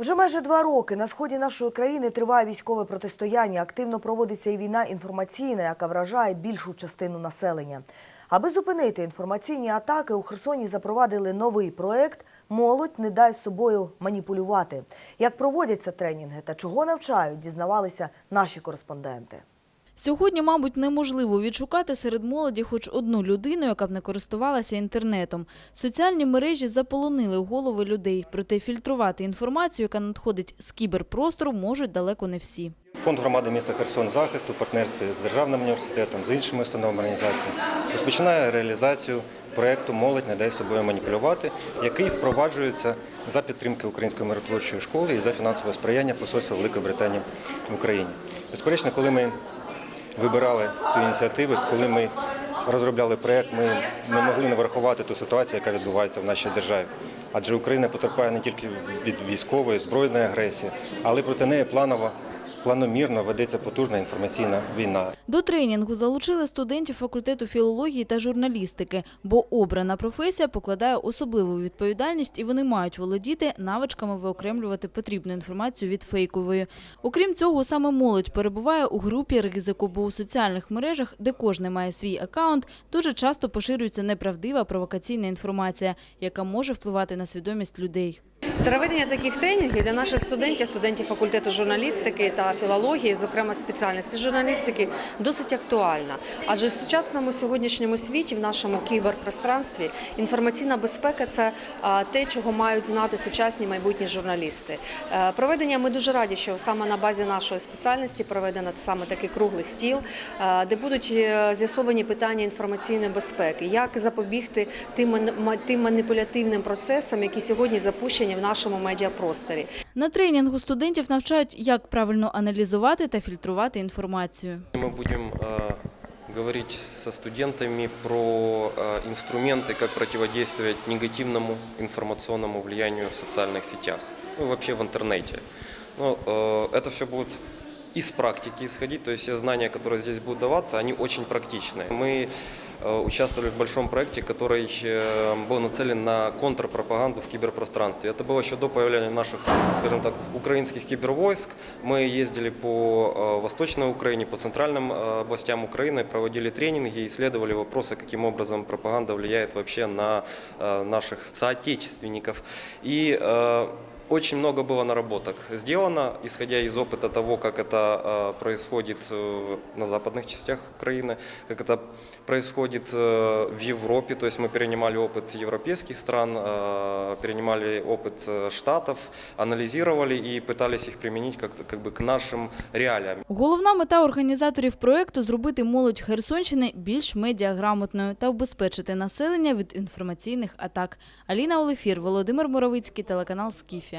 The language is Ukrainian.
Вже майже два роки на сході нашої країни триває військове протистояння. Активно проводиться і війна інформаційна, яка вражає більшу частину населення. Аби зупинити інформаційні атаки, у Херсоні запровадили новий проект Молодь не дай з собою маніпулювати. Як проводяться тренінги та чого навчають, дізнавалися наші кореспонденти. Сьогодні, мабуть, неможливо відшукати серед молоді хоч одну людину, яка б не користувалася інтернетом. Соціальні мережі заполонили голови людей, проте фільтрувати інформацію, яка надходить з кіберпростору, можуть далеко не всі. Фонд громади міста Херсон захист у партнерстві з державним університетом, з іншими установами організаціями розпочинає реалізацію проєкту Молодь не дай собою маніпулювати, який впроваджується за підтримки Української миротворчої школи і за фінансове сприяння Посольства Великої Британії в Україні. Безперечно, коли ми вибирали цю ініціативу, коли ми розробляли проєкт, ми не могли не врахувати ту ситуацію, яка відбувається в нашій державі. Адже Україна потерпає не тільки від військової, збройної агресії, але проти неї планово, планомірно ведеться потужна інформаційна війна. До тренінгу залучили студентів факультету філології та журналістики, бо обрана професія покладає особливу відповідальність і вони мають володіти навичками виокремлювати потрібну інформацію від фейкової. Окрім цього, саме молодь перебуває у групі ризику, бо у соціальних мережах, де кожен має свій акаунт, дуже часто поширюється неправдива провокаційна інформація, яка може впливати на свідомість людей. Проведення таких тренінгів для наших студентів, студентів факультету журналістики та філології, зокрема спеціальності журналістики, досить актуальна. Адже в сучасному сьогоднішньому світі, в нашому кіберпространстві, інформаційна безпека це те, чого мають знати сучасні майбутні журналісти. Е, Проведення ми дуже раді, що саме на базі нашої спеціальності проведено саме такий круглий стіл, е, де будуть е, з'ясовані питання інформаційної безпеки, як запобігти тим маніпулятивним процесам, які сьогодні запущені в нашому медіапросторі. На тренінгу студентів навчають, як правильно аналізувати та фільтрувати інформацію. Мы будем э, говорить со студентами про э, инструменты, как противодействовать негативному информационному влиянию в социальных сетях, ну и вообще в интернете. Ну, э, это все будет из практики исходить, то есть все знания, которые здесь будут даваться, они очень практичные. Мы э, участвовали в большом проекте, который э, был нацелен на контрпропаганду в киберпространстве. Это было еще до появления наших, скажем так, украинских кибервойск. Мы ездили по э, Восточной Украине, по центральным э, областям Украины, проводили тренинги, исследовали вопросы, каким образом пропаганда влияет вообще на э, наших соотечественников. И э, очень много было наработок сделано, исходя из опыта того, как это э, происходит э, на западных частях Украины, как это происходит э, в Европе. То есть мы перенимали опыт европейских стран, э, перенимали опыт э, штатов, анализировали и пытались их применить как, как бы к нашим реалиям. Головна мета організаторів проекту – зробити молодь Херсонщини більш медіаграмотною та убезпечити населення від інформаційних атак. Аліна Олефір, Володимир Моровицький, телеканал «Скіфі».